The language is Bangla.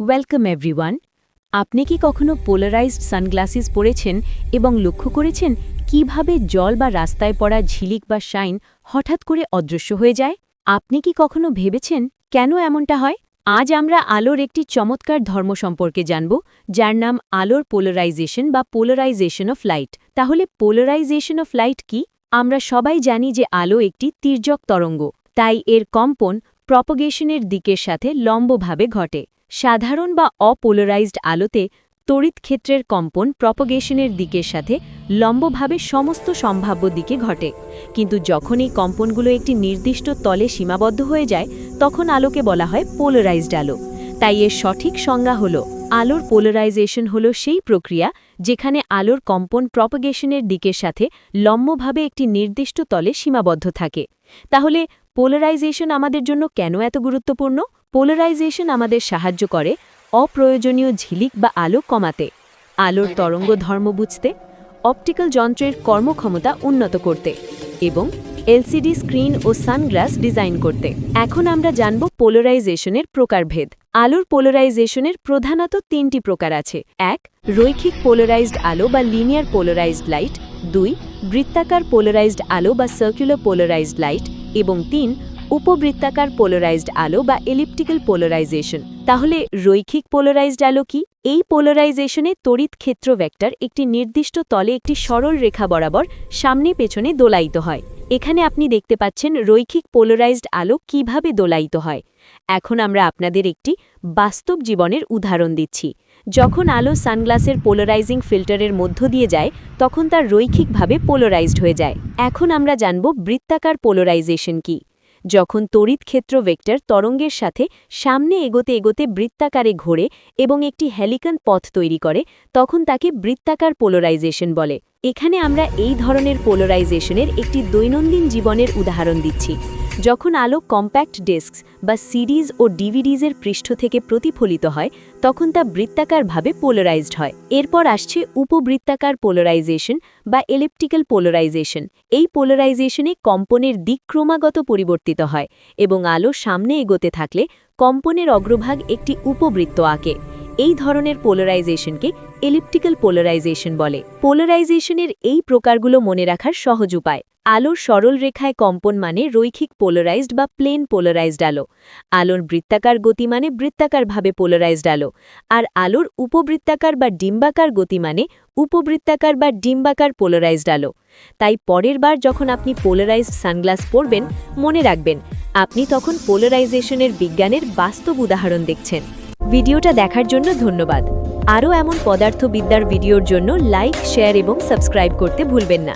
ওয়েলকাম এভরিওয়ান আপনি কি কখনো পোলারাইজড সানগ্লাসেস পরেছেন এবং লক্ষ্য করেছেন কীভাবে জল বা রাস্তায় পড়া ঝিলিক বা শাইন হঠাৎ করে অদৃশ্য হয়ে যায়? আপনি কি কখনো ভেবেছেন কেন এমনটা হয়? আজ আমরা আলোর একটি চমৎকার ধর্ম সম্পর্কে জানব, যার নাম আলোর পোলারাইজেশন বা পোলারাইজেশন অফ লাইট তাহলে পোলারাইজেশন অফ লাইট কি? আমরা সবাই জানি যে আলো একটি তির্যক তরঙ্গ, তাই এর কম্পন প্রপোগেশনের দিকের সাথে লম্বভাবে ঘটে। সাধারণ বা অপোলারাইজড আলোতে তড়িৎ ক্ষেত্রের কম্পন প্রপোগেশনের দিকের সাথে লম্বভাবে সমস্ত সম্ভাব্য দিকে ঘটে। কিন্তু যখন এই কম্পনগুলো একটি নির্দিষ্ট তলে সীমাবদ্ধ হয়ে যায়, তখন আলোকে বলা হয় পোলারাইজড আলো। তাই এর সঠিক সংজ্ঞা হল আলোর পোলারাইজেশন হল সেই প্রক্রিয়া যেখানে আলোর কম্পন প্রপগেশনের দিকের সাথে লম্বভাবে একটি নির্দিষ্ট তলে সীমাবদ্ধ থাকে। তাহলে, পোলারাইজেশন আমাদের জন্য কেন এত গুরুত্বপূর্ণ? পোলারাইজেশন আমাদের সাহায্য করে অপ্রয়োজনীয় ঝিলিক বা আলো কমাতে, আলোর তরঙ্গ ধর্ম বুঝতে, অপটিক্যাল যন্ত্রের কর্মক্ষমতা উন্নত করতে এবং এলসিডি স্ক্রিন ও সানগ্লাস ডিজাইন করতে। এখন আমরা জানব পোলারাইজেশনের প্রকারভেদ। আলোর পোলারাইজেশনের প্রধানত তিনটি প্রকার আছে। এক, রৈখিক পোলারাইজড আলো বা লিনিয়ার পোলারাইজড লাইট। দুই, বৃত্তাকার পোলারাইজড আলো বা সার্কুলার পোলারাইজড লাইট। এবং তিন উপবৃত্তাকার পোলারাইজড আলো বা এলিপ্টিক্যাল পোলারাইজেশন। তাহলে রৈখিক পোলারাইজড আলো কি? এই পোলারাইজেশনে তড়িৎ ক্ষেত্র ভেক্টর একটি নির্দিষ্ট তলে একটি সরল রেখা বরাবর সামনে পেছনে দোলায়িত হয়। এখানে আপনি দেখতে পাচ্ছেন রৈখিক পোলারাইজড আলো কীভাবে দোলায়িত হয়। এখন আমরা আপনাদের একটি বাস্তব জীবনের উদাহরণ দিচ্ছি। যখন আলো সানগ্লাসের পোলারাইজিং ফিল্টারের মধ্য দিয়ে যায়, তখন তার রৈখিকভাবে পোলারাইজড হয়ে যায়। এখন আমরা জানব বৃত্তাকার পোলারাইজেশন কি। যখন তড়িৎ ক্ষেত্র ভেক্টর তরঙ্গের সাথে সামনে এগোতে এগোতে বৃত্তাকারে ঘোরে এবং একটি হ্যালিকান পথ তৈরি করে, তখন তাকে বৃত্তাকার পোলারাইজেশন বলে। এখানে আমরা এই ধরনের পোলারাইজেশনের একটি দৈনন্দিন জীবনের উদাহরণ দিচ্ছি। যখন আলো কম্প্যাক্ট ডেস্কস বা সিরিজ ও ডিভিডিজের পৃষ্ঠ থেকে প্রতিফলিত হয়, তখন তা বৃত্তাকারভাবে পোলারাইজড হয়। এরপর আসছে উপবৃত্তাকার পোলারাইজেশন বা এলিপ্টিক্যাল পোলারাইজেশন। এই পোলারাইজেশনে কম্পনের দিক ক্রমাগত পরিবর্তিত হয় এবং আলো সামনে এগোতে থাকলে কম্পনের অগ্রভাগ একটি উপবৃত্ত আঁকে। এই ধরনের পোলারাইজেশনকে এলিপ্টিক্যাল পোলারাইজেশন বলে। পোলারাইজেশনের এই প্রকারগুলো মনে রাখার সহজ উপায়। আলোর সরল রেখায় কম্পন মানে রৈখিক পোলারাইজড বা প্লেন পোলারাইজড আলো। আলোর বৃত্তাকার গতি মানে বৃত্তাকারভাবে পোলারাইজড আলো। আর আলোর উপবৃত্তাকার বা ডিম্বাকার গতি মানে উপবৃত্তাকার বা ডিম্বাকার পোলারাইজড আলো। তাই পরের বার যখন আপনি পোলারাইজড সানগ্লাস পরবেন, মনে রাখবেন, আপনি তখন পোলারাইজেশনের বিজ্ঞানের বাস্তব উদাহরণ দেখছেন। ভিডিওটা দেখার জন্য ধন্যবাদ। আরও এমন পদার্থবিদ্যার ভিডিওর জন্য লাইক, শেয়ার এবং সাবস্ক্রাইব করতে ভুলবেন না।